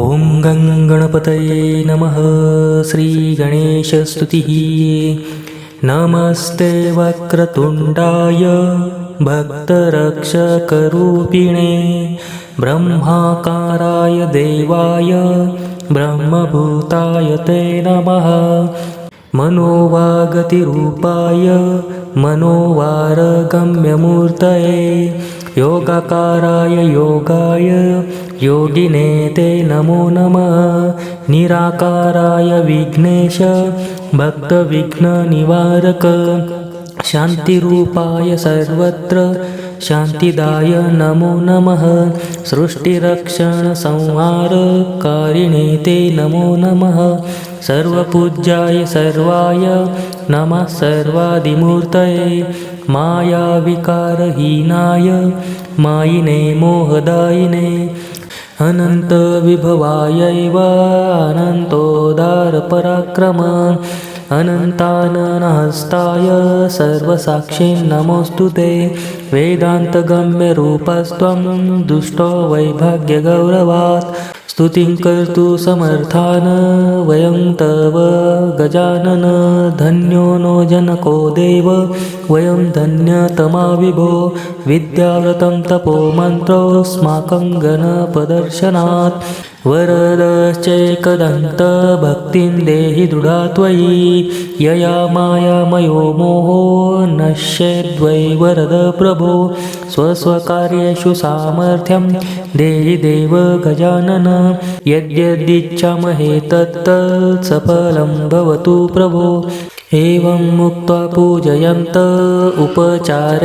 ॐ गं गणपतये नमः श्रीगणेशस्तुतिः नमस्ते वक्रतुण्डाय भक्तरक्षकरूपिणे ब्रह्माकाराय देवाय ब्रह्मभूताय ते नमः मनोवागतिरूपाय मनोवारगम्यमूर्तये योगाकाराय योगाय योगिने ते नमो नमः। निराकाराय विघ्नेश भक्तविघ्ननिवारक शान्तिरूपाय सर्वत्र शान्तिदाय नमो नमः। सृष्टिरक्षणसंहारकारिणे ते नमो नमः। सर्वपूज्याय सर्वाय नमः। सर्वादिमूर्तये मायाविकारहीनाय मायिने मोहदायिने। अनन्तविभवायैव अनन्तोदारपराक्रम अनन्ताननहस्ताय सर्वसाक्षी नमोऽस्तु ते। वेदान्तगम्यरूपस्त्वं दुष्टो वैभाग्यगौरवात्। स्तुतिं कर्तु वयं तव गजानन धन्यो नो जनको देव। वयं धन्यतमा विभो विद्याव्रतं तपो मन्त्रोऽस्माकं वरदश्चैकदन्त भक्तिं देहि दृढा त्वयि। यया मायामयो मोहो नश्येद्वै वरद प्रभो स्वस्वकार्येषु सामर्थ्यं देहि देव गजानन। यद्यदिच्छामहे तत्तत् सफलं भवतु प्रभो। एवं मुक्त्वा पूजयन्त उपचारैरनेकशः।